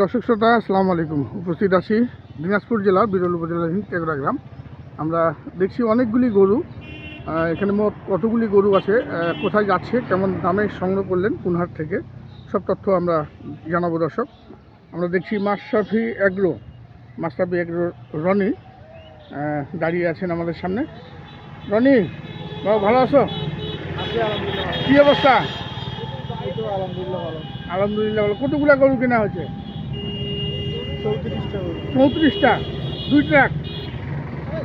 দর্শক শ্রোতা আসসালামু আলাইকুম। উপস্থিত আছি দিনাজপুর জেলার বিরল উপজেলাধীন টেকরা গ্রাম। আমরা দেখছি অনেকগুলি গরু এখানে মোট কতগুলি গরু আছে কোথায় যাচ্ছে কেমন দামে সংগ্রহ করলেন কুনহাট থেকে সব তথ্য আমরা জানাব দর্শক। আমরা দেখছি মাশরাফি অ্যাগ্রো মাশরাফি অ্যাগ্রো রনি দাঁড়িয়ে আছেন আমাদের সামনে। রনি বাবা ভালো আছো? কী অবস্থা? আলহামদুলিল্লাহ ভালো। আলহামদুলিল্লাহ ভালো কতগুলা গরু কেনা হয়েছে? চৌত্রিশটা দুই ট্রাক? হ্যাঁ,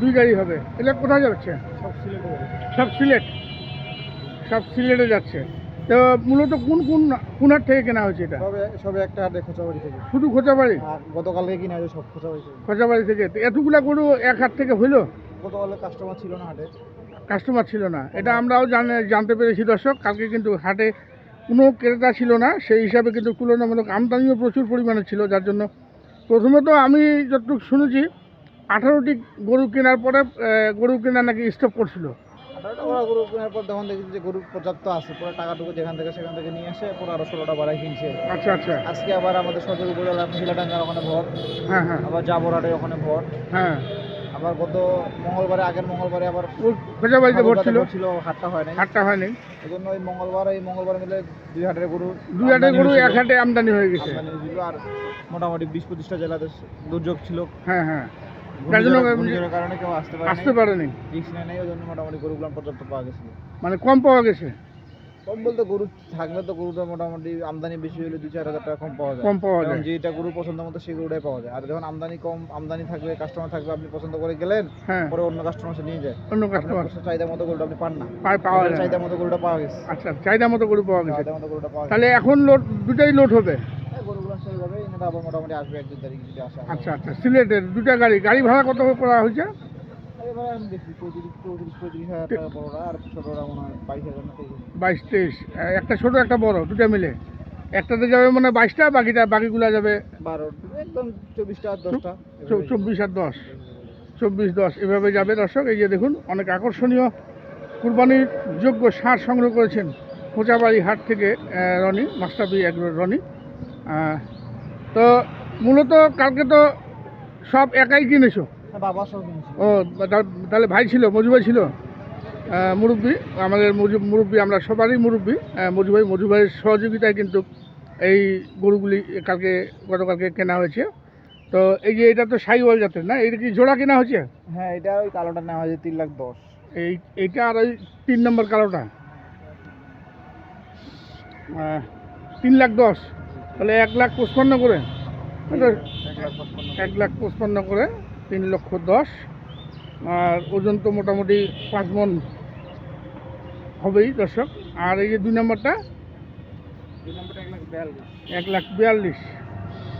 দুই গাড়ি হবে। এটা কোথায় যাচ্ছে? সব সিলেটে। সব সিলেট? সব সিলেটে যাচ্ছে। তো মূলত কোন কোন কোনার থেকে কেনা হয়েছে এটা? সবে সবে একটা হাটে খোঁচাবাড়ি থেকে। শুধু খোঁচাবাড়ি? গতকালকে কিনা হয়েছে সব খোঁচাবাড়ি থেকে। খোঁচাবাড়ি থেকে। এতগুলা গরু এক হাট থেকে হইল? গতকালে কাস্টমার ছিল না হাটে। কাস্টমার ছিল না। এটা আমরাও জানে জানতে পেরেছি দর্শক। কালকে কিন্তু হাটে কোনো ক্রেতা ছিল না সেই হিসাবে কিন্তু তুলনামূলক আমদানিও প্রচুর পরিমাণে ছিল যার জন্য প্রথমে তো আমি যতটুকু শুনেছি আঠারোটি গরু কেনার পরে গরু কেনা নাকি স্টপ করছিল। আঠারোটা ওরা গরু কেনার পর তখন দেখি যে গরু পর্যাপ্ত আছে পুরো টাকাটুকু যেখান থেকে সেখান থেকে নিয়ে পুরো আরও ষোলোটা বাড়াই কিনছে। আচ্ছা আচ্ছা। আজকে আবার আমাদের সদর উপজেলা মহিলাডাঙ্গার ওখানে ভর হ্যাঁ হ্যাঁ। আবার জাবরহাটের ওখানে ভর হ্যাঁ। আবার গত মঙ্গলবারে আগের মঙ্গলবারে আবার ওই খোঁজাবাড়িতে ভোট ছিল। ছিল হাটটা হয় নাই হাটটা হয়নি। এই জন্য ওই মঙ্গলবার এই মঙ্গলবার মিলে দুই হাটের গরু দুই হাটের গরু এক হাটে আমদানি হয়ে গেছে। আর মোটামুটি বিশ পঁচিশটা জেলাতে দুর্যোগ ছিল। হ্যাঁ হ্যাঁ। কারণে কেউ আসতে পারে আসতে পারেনি। রিক্স নেয় নাই ওই জন্য মোটামুটি গরুগুলো পর্যাপ্ত পাওয়া গেছিল। মানে কম পাওয়া গেছে। কম বলতে গরু থাকলে তো গরুটা মোটামুটি আমদানি বেশি হলে দুই চার হাজার টাকা কম পাওয়া যায়। কম পাওয়া যায়। যেটা গরু পছন্দ মতো সেই গরুটাই পাওয়া যায়। আর যখন আমদানি কম আমদানি থাকবে কাস্টমার থাকবে আপনি পছন্দ করে গেলেন হ্যাঁ। পরে অন্য কাস্টমার সে নিয়ে যায়। অন্য কাস্টমার চাহিদা মতো গরুটা আপনি পান না। পাওয়া যায়। চাহিদা মতো গরুটা পাওয়া গেছে। আচ্ছা চাহিদা মতো গরু পাওয়া গেছে। চাহিদা মতো গরুটা পাওয়া তাহলে এখন লোড দুটাই লোড হবে? গরুগুলো সেল যাবে। এটা আবার মোটামুটি আসবে এক দুই তারিখ যদি আসে। আচ্ছা আচ্ছা সিলেটের দুটা গাড়ি গাড়ি ভাড়া কত করে করা হয়েছে? এবার আমি দেখি পঁয়ত্রিশ চৌত্রিশ পঁয়ত্রিশ হাজার টাকা বড়রা আর ছোটরা মনে হয় বাইশ হাজার না। বাইশ তেইশ। একটা ছোট একটা বড় দুটা মিলে। একটাতে যাবে মানে বাইশটা বাকিটা বাকিগুলা যাবে বারো একদম চব্বিশটা আর দশটা। চব্বিশ আর দশ। চব্বিশ দশ এভাবে যাবে দর্শক। এই যে দেখুন অনেক আকর্ষণীয় কুরবানির যোগ্য সার সংগ্রহ করেছেন খোঁচাবাড়ি হাট থেকে রনি মাস্টারবি এক রনি। তো মূলত কালকে তো সব একাই কিনেছো। ও তাহলে ভাই ছিল মজু ভাই ছিল মুরব্বী আমাদের মজু মুরব্বি আমরা সবারই মুরব্বি। আহ, মজু ভাই মজু ভাইয়ের সহযোগিতায় কিন্তু এই গরুগুলি কালকে গতকালকে কেনা হয়েছে। তো এই যে এটা তো সাইওয়াল জাতের না? এটা কি জোড়া কেনা হয়েছে? হ্যাঁ এটা ওই কালোটা নেওয়া হয়েছে তিন লাখ দশ। এই এইটা আর ওই তিন নম্বর কালোটা? তিন লাখ দশ। তাহলে এক লাখ পঁচপান্ন করে। এটা এক লাখ পঁচপান্ন করে। তিন লক্ষ দশ। আর ওজন তো মোটামুটি পাঁচ মন হবেই দর্শক। আর এই যে দুই নম্বরটা এক লাখ বিয়াল্লিশ।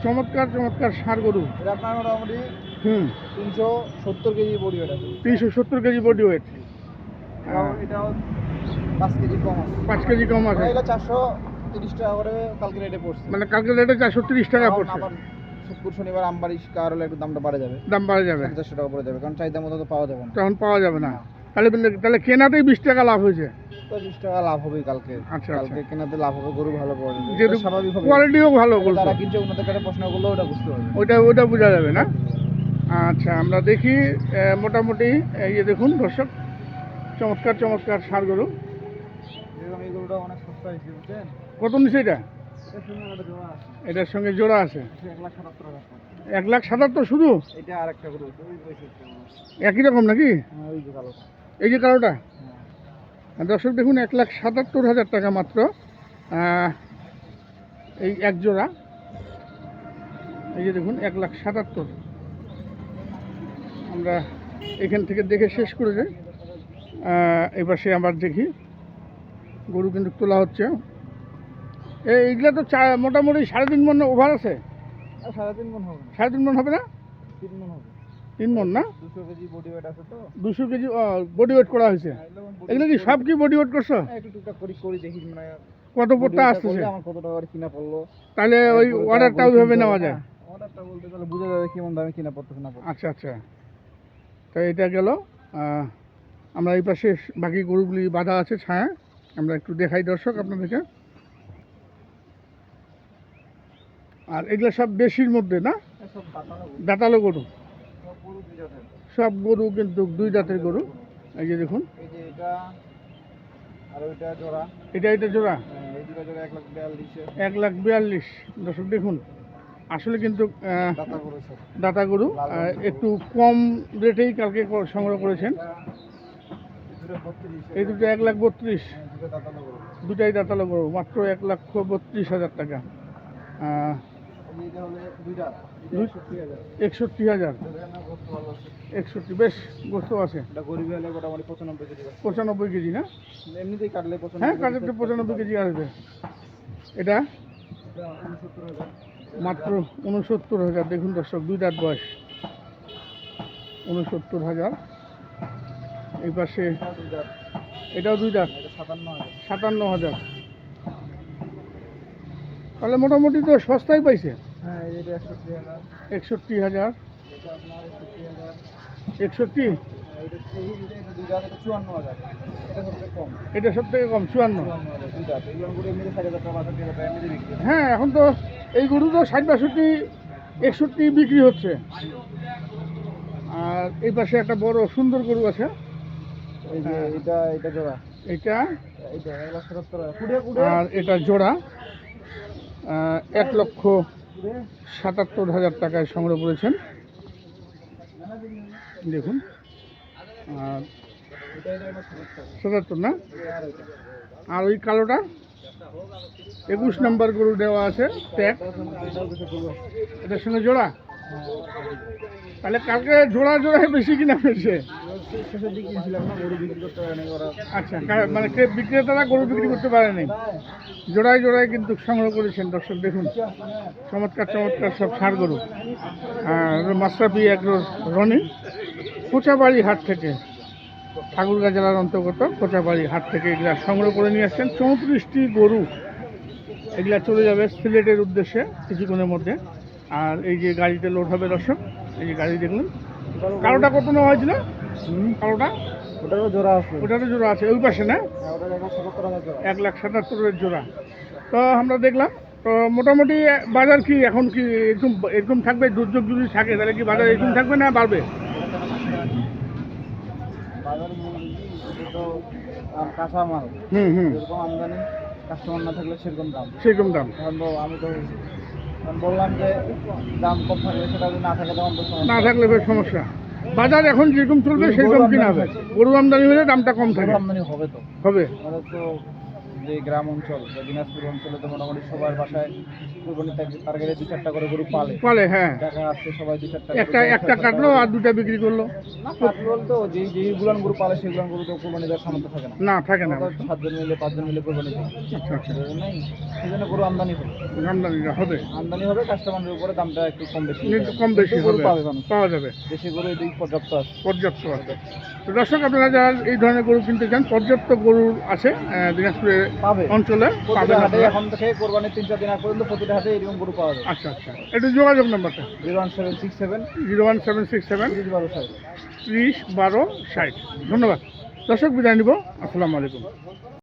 চমৎকার চমৎকার সার গরু। মোটামুটি হুম। তিনশো সত্তর কেজি বডি ওটা তিনশো সত্তর কেজি বডি ওয়েট এটাও এটাও পাঁচ কেজি কম আছে। পাঁচ কেজি কম আছে। চারশো তিরিশ টাকা করে কালকে রেটে পড়ছে। মানে কালকে রেটে চারশো তিরিশ টাকা পড়ছে। শুক্র শনিবার আমবাড়ি কার হলে একটু দামটা বাড়ে যাবে। দাম বাড়া যাবে। পঞ্চাশশো টাকা পড়ে যাবে কারণ চাহিদা মতো তো পাওয়া যাবে না। তখন পাওয়া যাবে না। তাহলে তাহলে কেনাতেই বিশ টাকা লাভ হয়েছে। টাকা লাভ হবেই কালকে। আচ্ছা, কালকে কেনাতে লাভ হবে গরু ভালো পাওয়া স্বাভাবিক হবে। কোয়ালিটিও ভালো গরু কিনছে প্রশ্ন করলে ওটা বুঝতে পারবে। ওইটা ওইটা বোঝা যাবে না। আচ্ছা আমরা দেখি মোটামুটি এই যে দেখুন দর্শক। চমৎকার চমৎকার সার গরু। এই গরুটা অনেক সস্তা হয়েছে বুঝছেন? কত নিচে এটা? এটার সঙ্গে জোড়া আছে। এক লাখ সাতাত্তর শুধু। একই রকম নাকি? হ্যাঁ যে কালোটা। এই যে কারোটা হ্যাঁ। দর্শক দেখুন এক লাখ সাতাত্তর হাজার টাকা মাত্র। এই এক জোড়া। এই যে দেখুন এক লাখ সাতাত্তর। আমরা এখান থেকে দেখে শেষ করে যাই। এবার সে আবার দেখি। গরু কিন্তু তোলা হচ্ছে। এইগুলা তো মোটামুটি সাড়ে তিন মন ওভার আছে। সাড়ে তিন মন হবে না। সাড়ে তিন মন হবে না? তিন মন হবে। তিন মন না? দুশো কেজি বডি ওয়েট আছে তো। দুশো কেজি বডি ওয়েট করা হয়েছে। এগুলো কি সব কি বডি ওয়েট করছ? হ্যাঁ, একটু টুকটাক করি করি দেখি মানে কত পড়তে আসতেছে? করলে আমার কত টাকা করে কিনা পড়ল। তাহলে ওই গরুটা অর্ডারটা ওইভাবে নেওয়া যায়। অর্ডারটা বলতে বুঝে যাবে কেমন দামে কিনা পড়তেছে না আচ্ছা আচ্ছা। তো এটা গেল আমরা এই পাশে বাকি গরুগুলি বাঁধা আছে ছায়া। আমরা একটু দেখাই দর্শক আপনাদেরকে। আর এগুলো সব বেশির মধ্যে না? দাঁতানো গরু। সব গরু কিন্তু দুই দাঁতের গরু। এই যে দেখুন। এটা এটা জোড়া? এক লাখ বিয়াল্লিশে। দর্শক, দেখুন। আসলে কিন্তু দাতা গরু। একটু কম রেটেই কালকে সংগ্রহ করেছেন। এই দুটো এক লাখ বত্রিশ। দুটাই দাতালো গরু। মাত্র এক লক্ষ বত্রিশ হাজার টাকা। একষট্টি হাজার। একষট্টি বেশ গোস্ত আছে। এটা গরিব হলে মোটামুটি পঁচানব্বই কেজি পঁচানব্বই কেজি না? এমনিতেই কাটলে হ্যাঁ তো পঁচানব্বই কেজি আসবে। এটা? মাত্র উনসত্তর হাজার দেখুন দর্শক দুই দাঁত বয়স। উনসত্তর হাজার। এই পাশে এটাও দুই দাঁত। হাজার। সাতান্ন হাজার। তাহলে মোটামুটি তো সস্তায় পাইছে। হ্যাঁ একষট্টি হাজার। একষট্টি এটা একষট্টি? এটা সব থেকে কম। চুয়ান্ন। হয়। হ্যাঁ এখন তো এই গরু তো ষাট বাষট্টি একষট্টি বিক্রি হচ্ছে। আর এই পাশে একটা বড় সুন্দর গরু আছে। হ্যাঁ। এটা এটা জোড়া। এটা? আর এটা জোড়া। এক লক্ষ সাতাত্তর হাজার টাকায় সংগ্রহ করেছেন। দেখুন। সাতাত্তর না? আর ওই কালোটা? একুশ নম্বর গরু দেওয়া আছে ট্যাগ। এটার সঙ্গে জোড়া? তাহলে কালকে জোড়া জোড়ায় বেশি কিনা হয়েছে আচ্ছা মানে বিক্রেতারা গরু বিক্রি করতে পারেনি জোড়ায় জোড়ায় কিন্তু সংগ্রহ করেছেন। দর্শক, দেখুন, চমৎকার চমৎকার সব সার গরু। মাস্টারপি এক রনি, কোচাবাড়ি হাট থেকে, ঠাকুরগাঁ জেলার অন্তর্গত কোচাবাড়ি হাট থেকে এগুলা সংগ্রহ করে নিয়ে আসছেন। চৌত্রিশটি গরু এগুলা চলে যাবে সিলেটের উদ্দেশ্যে, কিছুক্ষণের মধ্যে। আর এই যে গাড়িতে লোড হবে দর্শক এই যে গাড়ি দেখুন কালোটা কত নেওয়া হয়েছিল? কালোটা? ওটারও জোড়া আছে। ওটারও জোড়া আছে ওই পাশে না? হ্যাঁ, এক লাখ সাতাত্তরের জোড়া। তো আমরা দেখলাম তো মোটামুটি বাজার কি এখন কি এরকম এরকম থাকবে দুর্যোগ যদি থাকে তাহলে কি বাজার এরকম থাকবে না বাড়বে? বাজার তো আম, কাঁচা মাল। হুম হুম। আমদানি কাস্টমার না থাকলে সেরকম দাম। সেরকম দাম। আমি তো বললাম যে দাম কম থাকলে সেটা যদি না থাকে তখন তো সমস্যা। না থাকলে বেশ সমস্যা। বাজার এখন যেরকম চলবে সেরকম কিনা হবে। গরু আমদানি হলে দামটা কম থাকে। আমদানি হবে তো। হবে। তো যে গ্রাম অঞ্চল বা দিনাজপুর অঞ্চলে তো মোটামুটি সবার বাসায় কুরবানি টার্গেটে দু চারটা করে গরু পালে। পালে হ্যাঁ। টাকা আছে সবাই দু চারটা একটা একটা কাটলো আর দুটা বিক্রি করল। না কাটল তো যে যেগুলান গরু পালে সেগুলান গরু তো কোরবানি দেওয়ার সামর্থ্য থাকে না। না থাকে না। সাতজন মিলে পাঁচজন মিলে কোরবানি দিই আচ্ছা আচ্ছা। সেই জন্য গরু আমদানি হবে। আমদানিটা হবে। আমদানি হবে কাস্টমারের উপরে দামটা একটু কম বেশি একটু কম বেশি হবে। পাওয়া যাবে। দেশি গরু এদিক পর্যাপ্ত আছে। পর্যাপ্ত আছে। তো দর্শক আপনারা যারা এই ধরনের গরু কিনতে চান পর্যাপ্ত গরু আছে আহ, দিনাজপুরের পাবে। অঞ্চলে হাটে এখন থেকে কোরবানির তিন চার দিন আগ পর্যন্ত প্রতিটা হাটে এরকম গরু পাওয়া যাবে আচ্ছা আচ্ছা। একটু যোগাযোগ নাম্বারটা? Zero one seven six seven zero one seven six seven ত্রিশ বারো ষাট। ত্রিশ বারো ষাট। ধন্যবাদ। দর্শক বিদায় নিব। আসসালামু আলাইকুম।